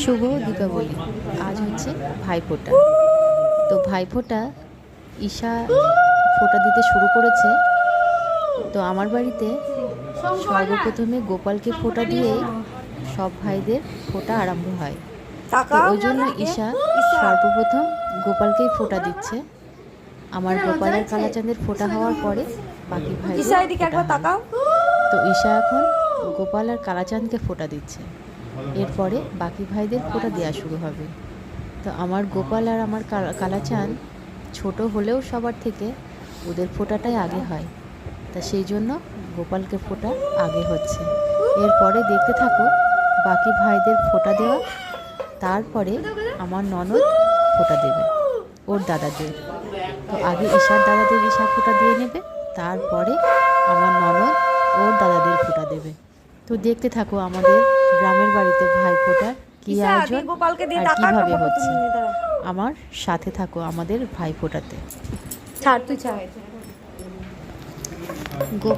শুভ দীপাবলি। আজ হচ্ছে ভাইফোঁটা। তো ভাইফোঁটা ঈশা ফোঁটা দিতে শুরু করেছে। তো আমার বাড়িতে সর্বপ্রথমে গোপালকে ফোঁটা দিয়েই সব ভাইদের ফোঁটা আরম্ভ হয়। তো ওই জন্য ঈশা সর্বপ্রথম গোপালকেই ফোঁটা দিচ্ছে। আমার গোপালের কালাচাঁদের ফোঁটা হওয়ার পরে বাকি ভাই তো ঈশা এখন গোপাল আর কালাচাঁদকে ফোঁটা দিচ্ছে। এরপরে বাকি ভাইদের ফোঁটা দেওয়া শুরু হবে। তো আমার গোপাল আর আমার কালাচান ছোট হলেও সবার থেকে ওদের ফোঁটাটাই আগে হয়। তা সেই জন্য গোপালকে ফোঁটা আগে হচ্ছে। এরপরে দেখতে থাকো, বাকি ভাইদের ফোঁটা দেওয়া, তারপরে আমার ননদ ফোঁটা দেবে, ওর দাদাদের। তো আগে ঈশার দাদাদের ঈশা ফোঁটা দিয়ে নেবে, তারপরে আমার ননদ ওর দাদাদের ফোঁটা দেবে। তো দেখতে থাকো আমাদের গ্রামের বাড়িতে ভাই ফোঁটার কী আয়োজন কীভাবে হচ্ছে। আমার সাথে থাকো আমাদের ভাই ফোঁটাতে ছাড় তুই ছাড়।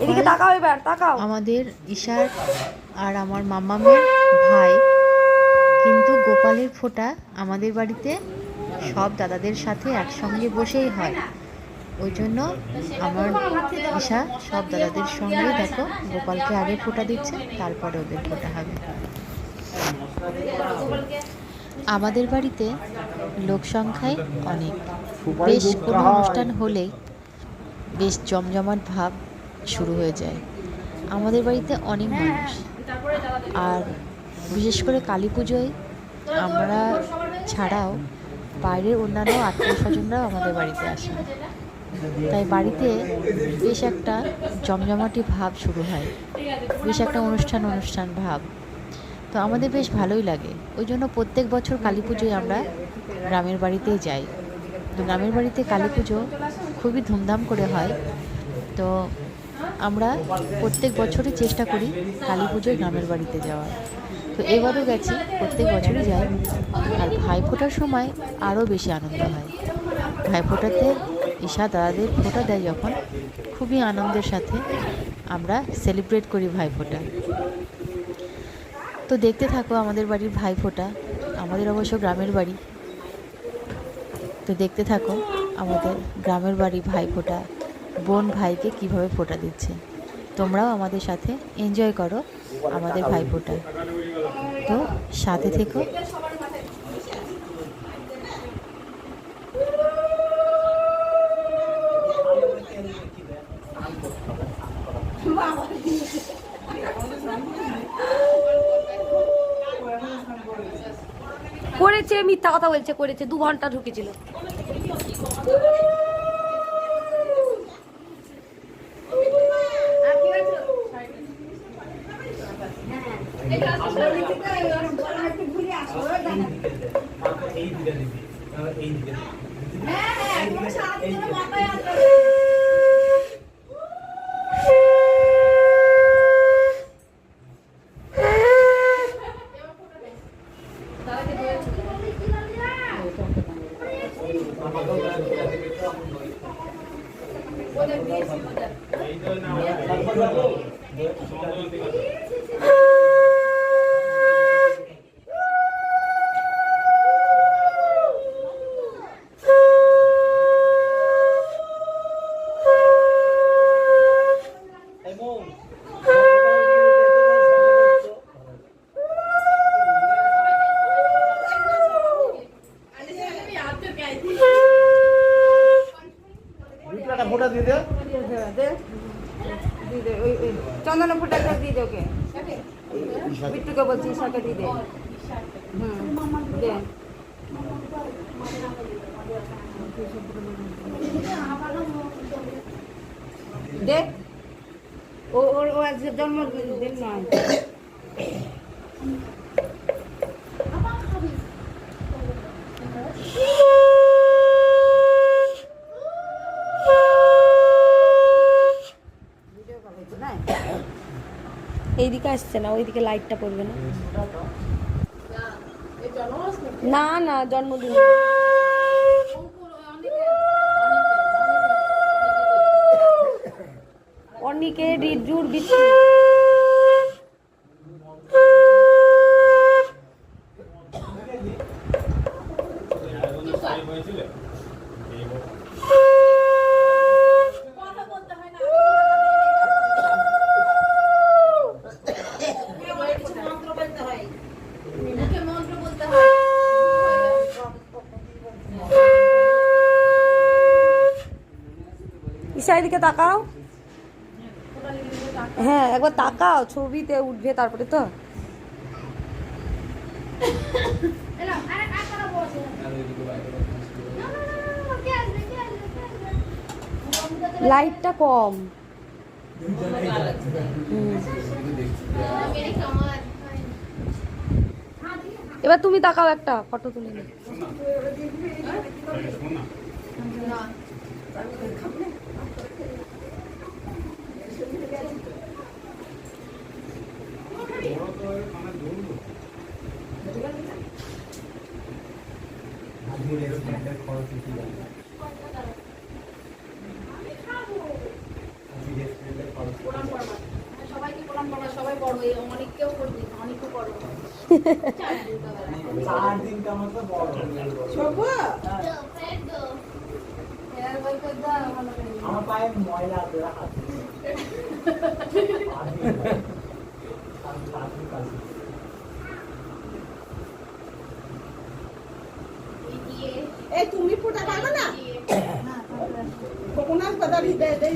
এদিকে গোপাল তাকাও এবার তাকাও। আমাদের ঈশার আর আমার মাম্মামের ভাই কিন্তু গোপালের ফোঁটা আমাদের বাড়িতে সব দাদাদের সাথে একসঙ্গে বসেই হয়। ওই জন্য আমার ঈশা সব দাদাদের সঙ্গে দেখো, গোপালকে আগে ফোঁটা দিচ্ছে, তারপরে ওদের ফোটা হবে। আমাদের বাড়িতে লোক সংখ্যাই অনেক। বেশ কোনো অনুষ্ঠান হলেই বেশ জমজমাট ভাব শুরু হয়ে যায়। আমাদের বাড়িতে অনেক মানুষ। আর বিশেষ করে কালী পুজোয় আমরা ছাড়াও বাইরের অন্যান্য আত্মীয় স্বজনরাও আমাদের বাড়িতে আসে তাই বাড়িতে বেশ একটা জমজমাটি ভাব শুরু হয়। বেশ একটা অনুষ্ঠান অনুষ্ঠান ভাব। তো আমাদের বেশ ভালোই লাগে। ওই জন্য প্রত্যেক বছর কালী পুজোয় আমরা গ্রামের বাড়িতেই যাই। তো গ্রামের বাড়িতে কালী পুজো খুবই ধুমধাম করে হয়। তো আমরা প্রত্যেক বছরই চেষ্টা করি কালী পুজোয় গ্রামের বাড়িতে যাওয়ার। তো এবারও গেছি, প্রত্যেক বছরই যাই। আর ভাইফোঁটার সময় আরও বেশি আনন্দ হয়। ভাইফোঁটাতে ঈশা দাদাদের ফোঁটা দেয় যখন। খুবই আনন্দের সাথে আমরা সেলিব্রেট করি ভাইফোঁটা তো দেখতে থাকো আমাদের বাড়ির ভাইফোঁটা আমাদের অবশ্য গ্রামের বাড়ি। তো দেখতে থাকো আমাদের গ্রামের বাড়ি ভাইফোঁটা বোন ভাইকে কীভাবে ফোঁটা দিচ্ছে। তোমরাও আমাদের সাথে এনজয় করো আমাদের ভাইফোঁটা তো সাথে থেকো। করেছে মিথ্যা কথা বলছে করেছে দু ঘণ্টা ঢুকেছিল। এই দিকে এই দিকে একটা হুম দে দে ও ওর এইদিকে আসছে না ওইদিকে লাইটটা পড়বে না। না না জন্মদিন। অনিকে রিজুর বিচ্ছু এদিকে তাকাও। হ্যাঁ একবার তাকাও, ছবিতে উঠবে তারপরে তো। লাইটটা কম। এবার তুমি তাকাও একটা, ফটো তুলে সবাই বড় অনেককেও করবি অনেকও বড় চার দিনটা আমাকে বড় আমার পায়ে ময়লা আছে হাত এই তুমি ফুটা পাবে না কোকোনাট বাদারি দে দে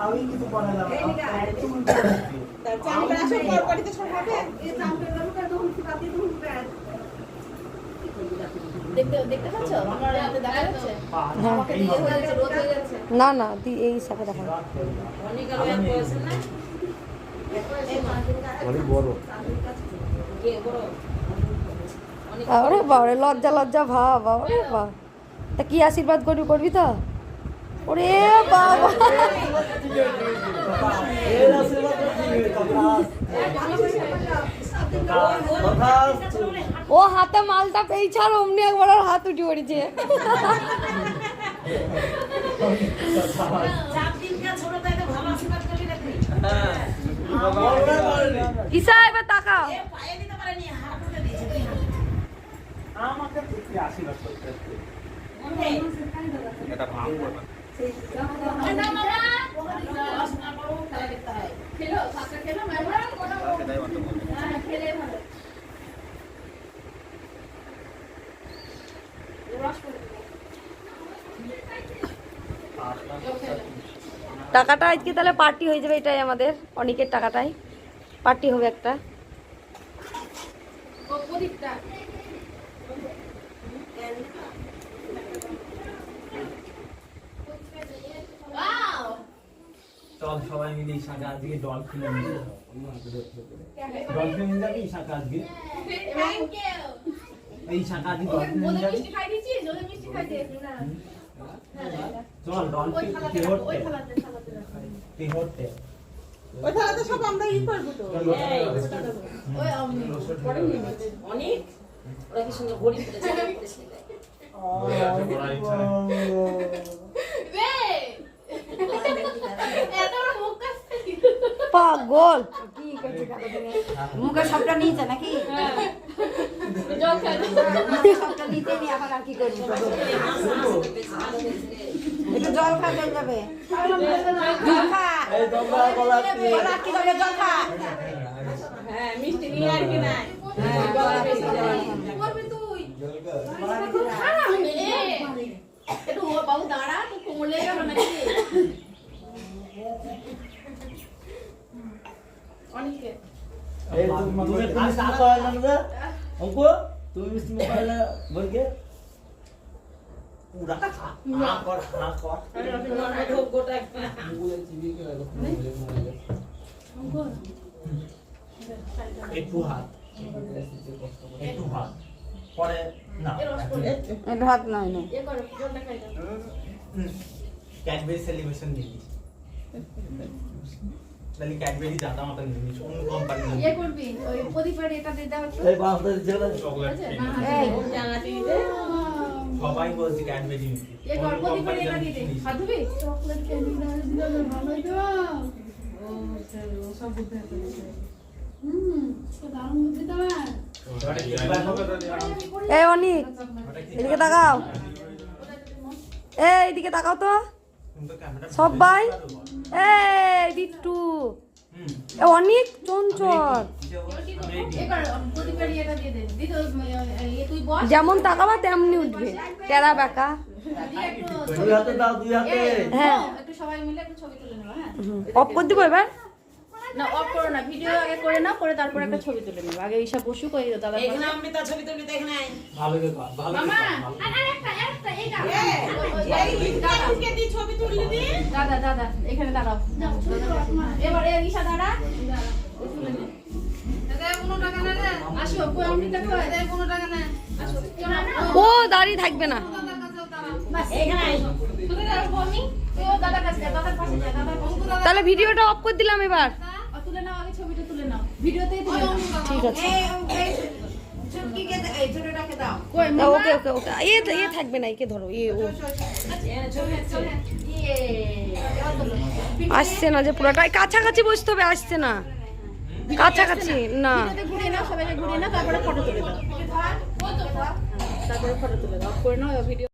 আমি কিছু করা যাবে চামড়া আসে পর পরিতে সব হবে দেখতে দেখতে পাচ্ছ আমার হাতে দেখা যাচ্ছে আমাকে দিয়ে হয়ে যাচ্ছে রোদ হয়ে যাচ্ছে না না দি এই হিসাবে দেখা আরে বাবারে লজ্জা লজ্জা ভাব বাবারে বাবা। তা কি আশীর্বাদ করবি করবি তো? ওরে বাবা। ও হাতে মালটা পেয়েছে আর অমনি একবার আর হাত উঠে পড়েছে। ঈশা এবার তাকাও। আমাকে আশীর্বাদ করতে না মামা টাকাটা আজকে তাহলে পার্টি হয়ে যাবে এটাই আমাদের অনেকের টাকাটাই। পার্টি হবে একটা। চল সবাই মিলে ঈশাকে আজকে ডলফিনে নিয়ে। ডলফিনে যাবি ঈশাকে আজকে? এই শাখা আজকে ডলফিনে ওদের যাবি? মিষ্টি খাই দিয়েছিস ওদের মিষ্টি খাই দিয়েছিস না চল ওই ডলফিন থালাতে কে ওই থালাতে সব আমরা ই করব তো। ওই পরে নিয়ে নেবে। অনেক ওরা কি সুন্দর ঘড়ি। পাগল। মুখে সবটা নিয়েছে নাকি? জল সবটা নিতে আর কি করব? একটু জল খা জল যাবে জল খা। এই তোমরা কলা কলা কি যাবে জল খা? হ্যাঁ মিষ্টি নিয়ে আর কি নাই। একটু ও বাবু দাঁড়া তো কোমলে গেল নাকি অনেকে এই তুমি তুমি মিষ্টি মুখ পারলা না অঙ্কু তুমি মিষ্টি মুখ পারলা বলকে পুরা হা কর হা কর গোটা একটু হাত একটু হাত পরে না এ রস হাত নয় না এ করো জলটা খাই দাও। ক্যাডবেরি সেলিব্রেশন নিলিস তাহলে ক্যাডবেরি জাতা মতো নিলিস অন্য কোম্পানি ইয়ে করবি ওই প্রদীপের এটা দিয়ে দাও এই না আছে? না, না, এই। জানাতে দিতে সবাই বলছে ক্যাডবেরি ইয়ে কর প্রদীপের এটা দিয়ে দে। হাত ধুবি? চকলেট ক্যান্ডি না দিলে ভালো তো। হুম তো দারুণ বুদ্ধি এই অনিক এদিকে তাকাও। এই এদিকে তাকাও তো। সবাই এই বিট্টু এ অনেক চঞ্চল। বস যেমন তাকাবা তেমনি উঠবে। টেরা বেকা দিয়ে একটু দুই হাতে দাও দুই হাতে। হ্যাঁ। একটু সবাই মিলে একটু ছবি তুলে নেব হ্যাঁ। অফ করে দিব এবার? না অফ করো না ভিডিও আগে করে নাও করে তারপর একটা ছবি তুলে নেব। আগে বসুক ওই দাদা? এখানে অমৃতা ছবি তুলি তো এখানে ভালো করে ভালো মামা কর, ভালো করে আর আরেকটা আরেকটা এই দি ছবি তুললি দি দাদা। দাদা এখানে দাঁড়াও। এবার এই ঈশা দাঁড়া। ও দাঁড়িয়ে থাকবে না। তাহলে ভিডিওটা অফ করে দিলাম এবার। ছবিটা তুলে নাও। ভিডিওতেই তুলে নাও। ঠিক আছে। ওকে ওকে ওকে। এ এ থাকবে না একে ধরো এ ও। আসছে না যে পুরোটাই কাছাকাছি বসতে হবে আসছে না। কাছাকাছি না। তারপরে ফটো তুলে দাও। তারপরে ফটো তুলে দাও। অফ করে নাও ভিডিও